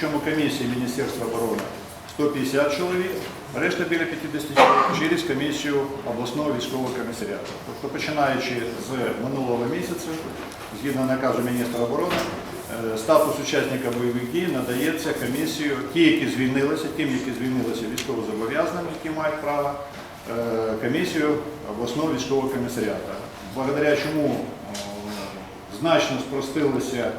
Чому комісії Міністерства оборони 150 чоловік, решта біля 50 чоловік через комісію обласного військового комісаріату. Тобто починаючи з минулого місяця, згідно наказу міністра оборони, е, статус учасника бойових дій надається комісію, ті, які звільнилися, тим, які звільнилися військовозобов'язаними, які мають право, е, комісію обласного військового комісаріату. Благодаря чому е, значно спростилися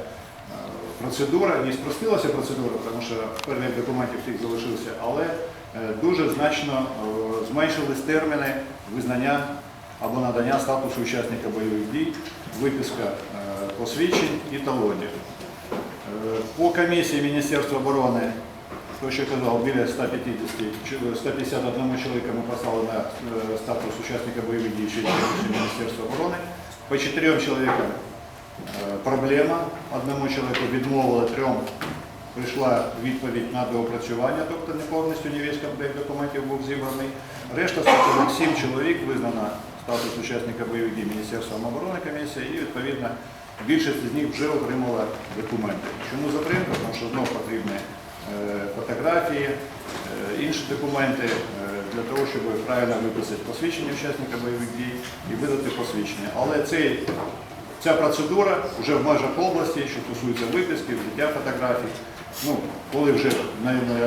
процедура, не спростилася процедура, тому що перелік документів всіх залишився, але е, дуже значно е, зменшились терміни визнання або надання статусу учасника бойових дій, виписка е, посвідчень і талонів. По комісії Міністерства оборони, то, що казав, біля 150, 151 чоловіка ми послали на статус учасника бойових дій через Міністерства оборони. По чотирьом чоловікам проблема. Одному чоловіку відмовили трьом. Прийшла відповідь на доопрацювання, тобто не повністю не весь комплект документів був зібраний. Решта 147 чоловік визнана статус учасника бойових дій Міністерством оборони комісія і відповідно більшість з них вже отримала документи. Чому затримка? Тому що знов потрібні е, фотографії, е, інші документи е, для того, щоб правильно виписати посвідчення учасника бойових дій і видати посвідчення. Але цей Ця процедура вже в межах області, що стосується виписки, взяття фотографій. Ну, коли вже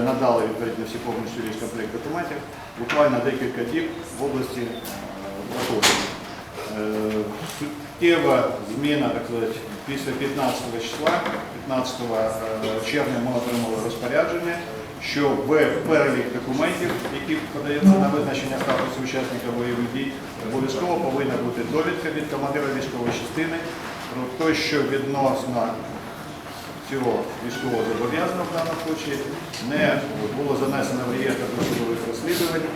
надали відповідно всі повністю весь комплект документів, буквально декілька діб в області е, проходить. Е, Суттєва зміна, так сказати, після 15 числа, 15 е, червня ми отримали розпорядження, що в перелік документів, які подаються на визначення статусу учасника бойових дій, обов'язково повинна бути довідка від командира військової частини про те, що відносно цього військового зобов'язаного в даному случаї не було занесено в реєстр досудових розслідувань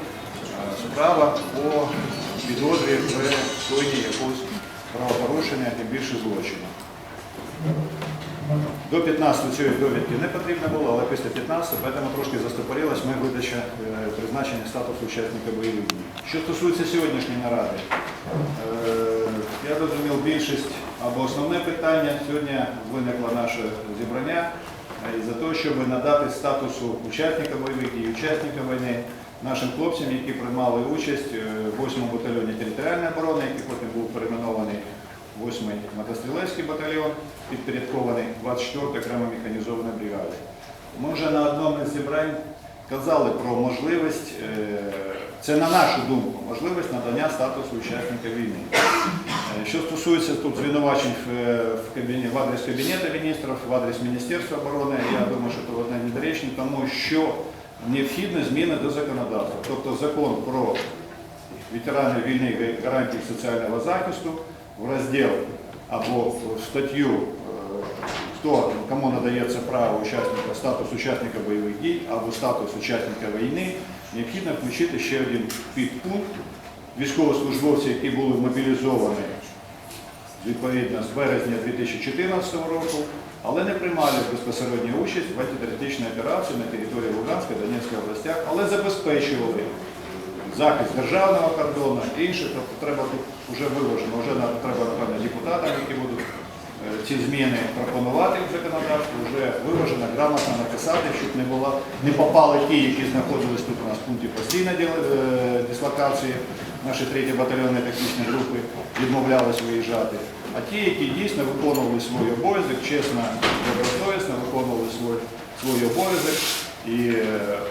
справа по підозрі в скоєнні якогось правопорушення, тим більше злочину. До 15 цієї довідки не потрібно було, але після 15, тому трошки застопорилась ми видача е, призначення статусу учасника бойових дій. Що стосується сьогоднішньої наради, е, я розумів більшість або основне питання сьогодні виникло наше зібрання е, за те, щоб надати статусу учасника бойових дій, учасника війни нашим хлопцям, які приймали участь в 8-му батальйоні територіальної оборони, який потім був перейменований 8-й мотострілецький батальйон, підпорядкований 24-й окремо механізованій бригаді. Ми вже на одному із зібрань казали про можливість, е, це на нашу думку, можливість надання статусу учасника війни. Е, Що стосується тут звинувачень в, е, кабінет, в адрес Кабінету міністрів, в адрес Міністерства оборони, я думаю, що це одне недоречно, тому що необхідні зміни до законодавства. Тобто закон про ветеранів війни гарантії соціального захисту в розділ або в статтю, е, хто кому надається право учасника, статус учасника бойових дій або статус учасника війни, необхідно включити ще один підпункт військовослужбовців, які були мобілізовані відповідно з березня 2014 року, але не приймали безпосередню участь в антитерористичній операції на території Луганської та Донецької областях, але забезпечували захист державного кордону інше, тобто треба тут вже виважено, вже треба, напевно, депутатам, які будуть е, ці зміни пропонувати в законодавство, вже виважено, грамотно написати, щоб не було, не попали ті, які знаходились тут у нас в пункті постійної е, дислокації, наші 3 батальйонні технічні групи відмовлялись виїжджати. А ті, які дійсно виконували свій обов'язок, чесно, добросовісно виконували свій, свій обов'язок і е,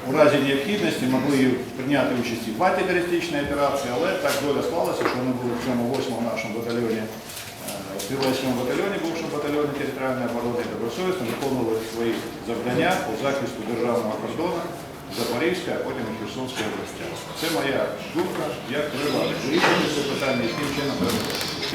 у разі необхідності могли прийняти участь і в антитерористичній операції, але так доля склалася, що вони були в цьому 8 нашому батальйоні, е, стрілецькому батальйоні, бувшому батальйоні територіальної оборони, добросовісно виконували свої завдання по захисту державного кордону Запорізької, а потім Херсонської області. Це моя думка, як треба вирішити це питання, яким чином треба.